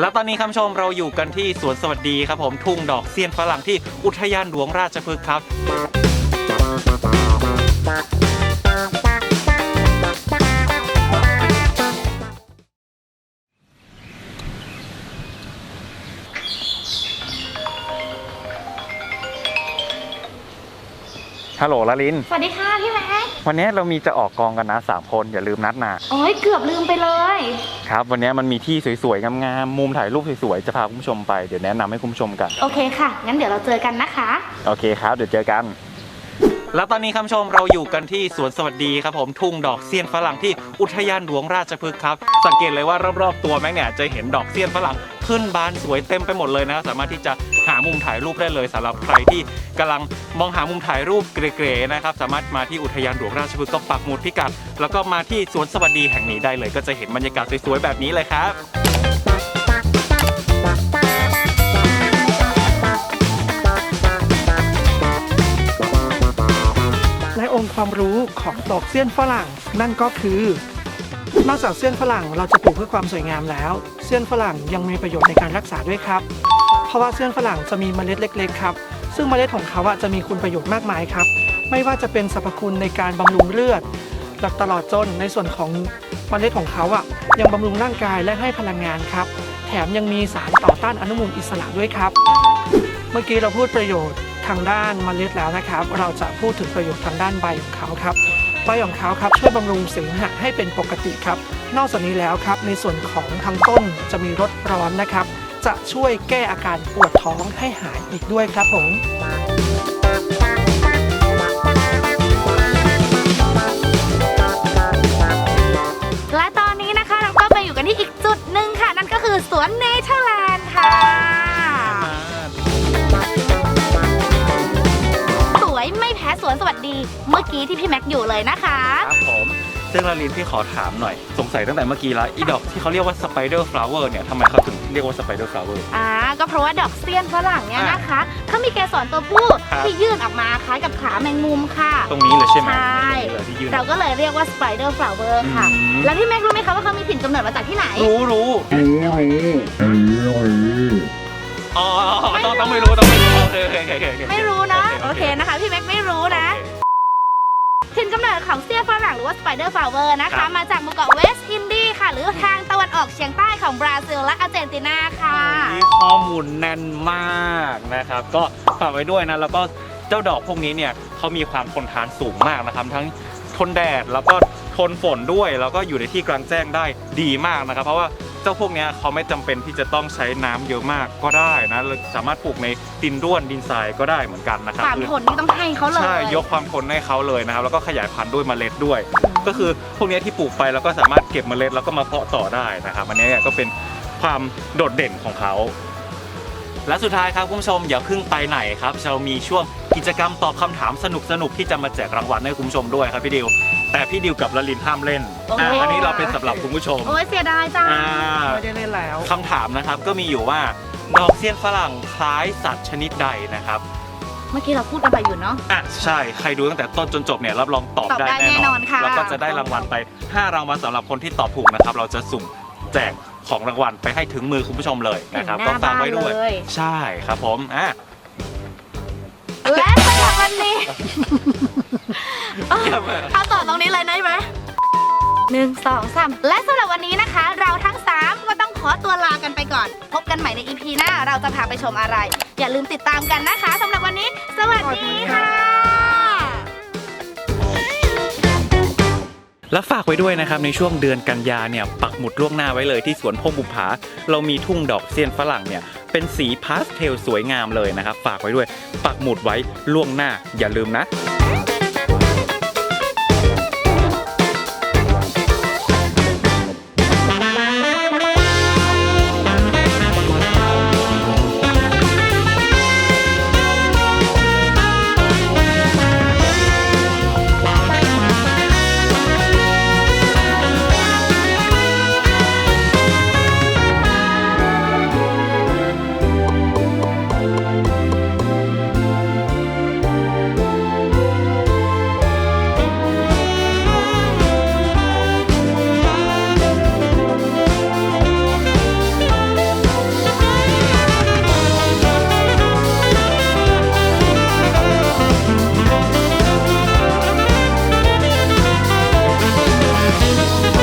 แล้วตอนนี้คำชมเราอยู่กันที่สวนสวัสดีครับผมทุ่งดอกเซียนฝรั่งที่อุทยานหลวงราชพฤกษ์ครับ ฮัลโหลลาลิน สวัสดีค่ะพี่แม็กวันนี้เรามีจะออกกองกันนะสามคนอย่าลืมนัดนะโอ้ยเกือบลืมไปเลย ครับ วันนี้มันมีที่สวยๆงามๆมุมถ่ายรูปสวยๆจะพาคุณผู้ชมไปเดี๋ยวแนะนำให้คุณผู้ชมกัน โอเคค่ะ งั้นเดี๋ยวเราเจอกันนะคะ โอเคครับ เดี๋ยวเจอกัน แล้วตอนนี้คำชมเราอยู่กันที่สวนสวัสดีครับผมทุ่งดอกเซียนฝรั่งที่อุทยานหลวงราชพฤกษ์ครับ สังเกตเลยว่ารอบๆตัวแม็กเนี่ยจะเห็นดอกเซียนฝรั่ง ขึ้นบานสวยเต็มไปหมดเลยนะครับสามารถที่จะหามุมถ่ายรูปได้เลยสำหรับใครที่กำลังมองหามุมถ่ายรูปเก๋ๆนะครับสามารถมาที่อุทยานหลวงราชพฤกษ์ก็ปักหมุดพิกัด แล้วก็มาที่สวนสวัสดีแห่งนี้ได้เลย ก็จะเห็นบรรยากาศสวยๆแบบนี้เลยครับและองค์ความรู้ของดอกเสี้ยนฝรั่ง นั่นก็คือ นอกจากเสี้ยนฝรั่งเราจะปลูกเพื่อความสวยงามแล้ว เสี้ยนฝรั่งยังมีประโยชน์ในการรักษาด้วยครับ เพราะว่าเสี้ยนฝรั่งจะมีเมล็ดเล็ก ๆ ครับ ซึ่งเมล็ดของเขาอะจะมีคุณประโยชน์มากมายครับ ไม่ว่าจะเป็นสรรพคุณในการบำรุงเลือดหลักตลอดจนในส่วนของเมล็ดของเขาอะยังบำรุงร่างกายและให้พลังงานครับ แถมยังมีสารต่อต้านอนุมูลอิสระด้วยครับ เมื่อกี้เราพูดประโยชน์ทางด้านเมล็ดแล้วนะครับ เราจะพูดถึงประโยชน์ทางด้านใบของเขาครับ ใบของเขาครับช่วยบำรุงเสมหะให้เป็นปกติครับ นอกจากนี้แล้วครับในส่วนของทางต้นจะมีรสร้อนนะครับ จะช่วยแก้อาการปวดท้องให้หายอีกด้วยครับผม สวนสวัสดีเมื่อกี้ที่พี่แม็กอยู่เลยนะคะ ครับผมซึ่งลาลินพี่ขอถามหน่อย สงสัยตั้งแต่เมื่อกี้แล้วอีดอกที่เขาเรียกว่าสไปเดอร์ฟลาวเวอร์เนี่ยทำไมเขาถึงเรียกว่าสไปเดอร์ฟลาวเวอร์ อ่าก็เพราะว่าดอกเซียนฝรั่งเนี่ยนะคะเขามีเกสรตัวผู้ครับ ที่ยื่นออกมาคล้ายกับขาแมงมุมค่ะ ตรงนี้เลยใช่ไหมใช่ ตรงนี้เลยที่ยืนเราก็เลยเรียกว่าสไปเดอร์ฟลาวเวอร์ค่ะ อืมแล้วพี่แม็กรู้ไหมคะว่าเขามีถิ่นกำเนิดมาจากที่ไหน รู้รู้ อ๋อต้องต้องไม่รู้ต้องไม่รู้โอเคโอเคโอเคโอเคไม่รู้นะ โอโอเคเคนะคะ พี่แม็กไม่รู้นะถิ่นกำเนิดของเซียนฝรั่งหรือว่าสไปเดอร์ฟลาวเวอร์นะคะมาจากหมู่เกาะเวสต์อินดีค่ะ หรือทางตะวันออกเฉียงใต้ของบราซิลและอาร์เจนตินาค่ะ นี่ข้อมูลแน่นมากนะครับ ก็ฝากไว้ด้วยนะ แล้วก็เจ้าดอกพวกนี้เนี่ยเขามีความทนทานสูงมากนะครับ ทั้งทนแดดแล้วก็ทนฝนด้วย แล้วก็อยู่ในที่กลางแจ้งได้ดีมากนะครับ เพราะว่า เจ้าพวกเนี้ยเขาไม่จำเป็นที่จะต้องใช้น้ำเยอะมากก็ได้นะเราสามารถปลูกในดินด้วนดินทรายก็ได้เหมือนกันนะครับความทนนี่ต้องให้เขาเลยใช่ยกความทนให้เขาเลยนะครับแล้วก็ขยายพันธุ์ด้วยเมล็ดด้วย ก็คือพวกเนี้ยที่ปลูกไปแล้วก็สามารถเก็บเมล็ดแล้วก็มาเพาะต่อได้นะครับอันเนี้ยก็เป็นความโดดเด่นของเขาและสุดท้ายครับคุณผู้ชมอย่าเพิ่งไปไหนครับเรามีช่วงกิจกรรมตอบคำถามสนุกๆที่จะมาแจกรางวัลให้คุณผู้ชมด้วยครับพี่ดิว แต่พี่ดิวกับลลินห้ามเล่นโอ้โหอะอันนี้เราเป็นสำหรับคุณผู้ชม โอ้ยเสียดายจังอ่าไม่ได้เล่นแล้ว คำถามนะครับก็มีอยู่ว่าดอกเซียนฝรั่งคล้ายสัตว์ชนิดใดนะครับเมื่อกี้เราพูดกันไปอยู่เนาะ อะใช่ใครดูตั้งแต่ต้นจนจบเนี่ยรับรองตอบตอบได้ได้แน่แน่นนออนนค่ะ แล้วก็จะได้รางวัลไป5รางวัลสำหรับคนที่ตอบถูกนะครับ เราจะสุ่มแจกของรางวัลไปให้ถึงมือคุณผู้ชมเลยนะครับถึงหต้อน้างฝากไว้ด้วยบ้านเลยใช่ครับผมอะและสำหรับวันนี้ เอาต่อตรง นี้เลยได้ไหมหนึ่งสองสามและสำหรับวันนี้นะคะ เราทั้ง 3 ก็ต้องขอตัวลากันไปก่อน พบกันใหม่ใน EP หน้า เราจะพาไปชมอะไร อย่าลืมติดตามกันนะคะสำหรับวันนี้ สวัสดีค่ะ แล้วฝากไว้ด้วยนะครับ ในช่วงเดือนกันยาเนี่ยปักหมุดล่วงหน้าไว้เลยที่สวนพงบุภาเรามีทุ่งดอกเซียนฝรั่งเนี่ยเป็นสีพาสเทลสวยงามเลยนะครับ ฝากไว้ด้วย ปักหมุดไว้ล่วงหน้าอย่าลืมนะ「